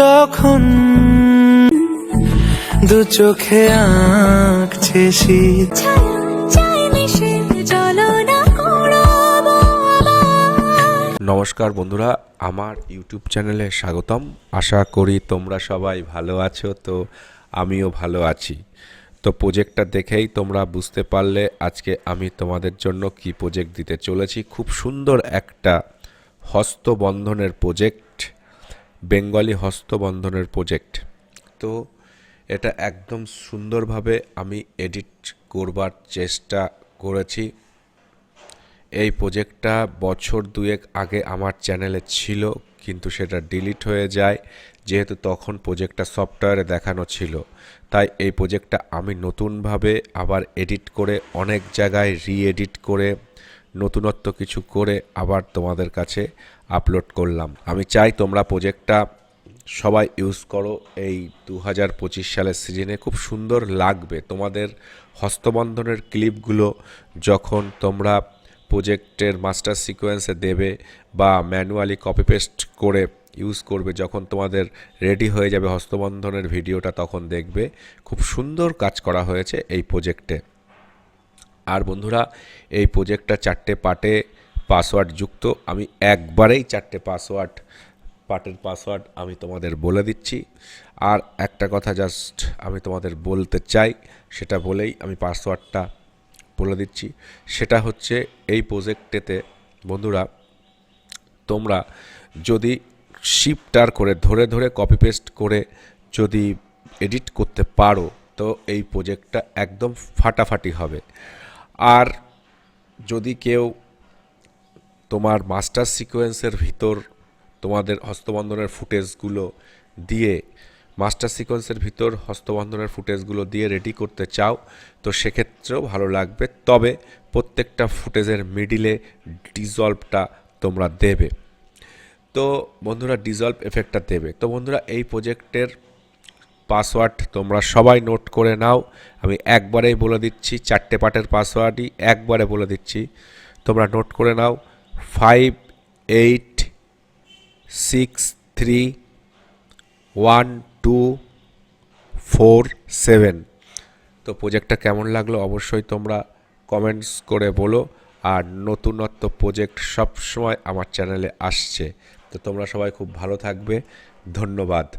যখন দু চোখে আঁকছে শীত নমস্কার বন্ধুরা, আমার ইউটিউব চ্যানেলে স্বাগতম। আশা করি তোমরা সবাই ভালো আছো, তো আমিও ভালো আছি। তো প্রজেক্টটা দেখেই তোমরা বুঝতে পারলে আজকে আমি তোমাদের জন্য কি প্রজেক্ট দিতে চলেছি। খুব সুন্দর একটা হস্তবন্ধনের প্রজেক্ট বেঙ্গলি হস্তবন্ধনের প্রজেক্ট। তো এটা একদম সুন্দরভাবে আমি এডিট করবার চেষ্টা করেছি। এই প্রজেক্টটা বছর দুয়েক আগে আমার চ্যানেলে ছিল, কিন্তু সেটা ডিলিট হয়ে যায়, যেহেতু তখন প্রজেক্টটা সফটওয়্যারে দেখানো ছিল। তাই এই প্রজেক্টটা আমি নতুনভাবে আবার এডিট করে অনেক জায়গায় রি এডিট করে নতুনত্ব কিছু করে আবার তোমাদের কাছে আপলোড করলাম। আমি চাই তোমরা প্রজেক্টটা সবাই ইউজ করো। এই দু হাজার পঁচিশ সালের সিজনে খুব সুন্দর লাগবে। তোমাদের হস্তবন্ধনের ক্লিপগুলো যখন তোমরা প্রজেক্টের মাস্টার সিকোয়েন্সে দেবে বা ম্যানুয়ালি কপি পেস্ট করে ইউজ করবে, যখন তোমাদের রেডি হয়ে যাবে হস্তবন্ধনের ভিডিওটা তখন দেখবে। খুব সুন্দর কাজ করা হয়েছে এই প্রজেক্টে আর বন্ধুরা, এই প্রোজেক্টটা চারটে পার্টে পাসওয়ার্ড যুক্ত। আমি একবারেই চারটে পাসওয়ার্ড পার্টের পাসওয়ার্ড আমি তোমাদের বলে দিচ্ছি। আর একটা কথা জাস্ট আমি তোমাদের বলতে চাই, সেটা বলেই আমি পাসওয়ার্ডটা বলে দিচ্ছি। সেটা হচ্ছে, এই প্রজেক্টেতে বন্ধুরা, তোমরা যদি শিপটার করে ধরে ধরে কপি পেস্ট করে যদি এডিট করতে পারো, তো এই প্রোজেক্টটা একদম ফাটাফাটি হবে। আর যদি কেউ তোমার মাস্টার সিকোয়েন্সের ভিতর তোমাদের হস্তবন্ধনের ফুটেজগুলো দিয়ে, মাস্টার সিকোয়েন্সের ভিতর হস্তবন্ধনের ফুটেজগুলো দিয়ে রেডি করতে চাও, তো সেক্ষেত্রেও ভালো লাগবে। তবে প্রত্যেকটা ফুটেজের মিডিলে ডিজলভটা তোমরা দেবে। তো বন্ধুরা ডিজলভ এফেক্টটা দেবে। তো বন্ধুরা, এই প্রজেক্টের পাসওয়ার্ড তোমরা সবাই নোট করে নাও। আমি একবারেই বলে দিচ্ছি, চারটে পার্টের পাসওয়ার্ডই একবারে বলে দিচ্ছি। তোমরা নোট করে নাও। Five, eight, six, three, one, two, four, seven. তো প্রোজেক্টটা কেমন লাগল অবশ্যই তোমরা কমেন্টস করে বলো। আর নতুনত্ব প্রোজেক্ট সবসময় আমার চ্যানেলে আসছে। তো তোমরা সবাই খুব ভালো থাকবে। ধন্যবাদ।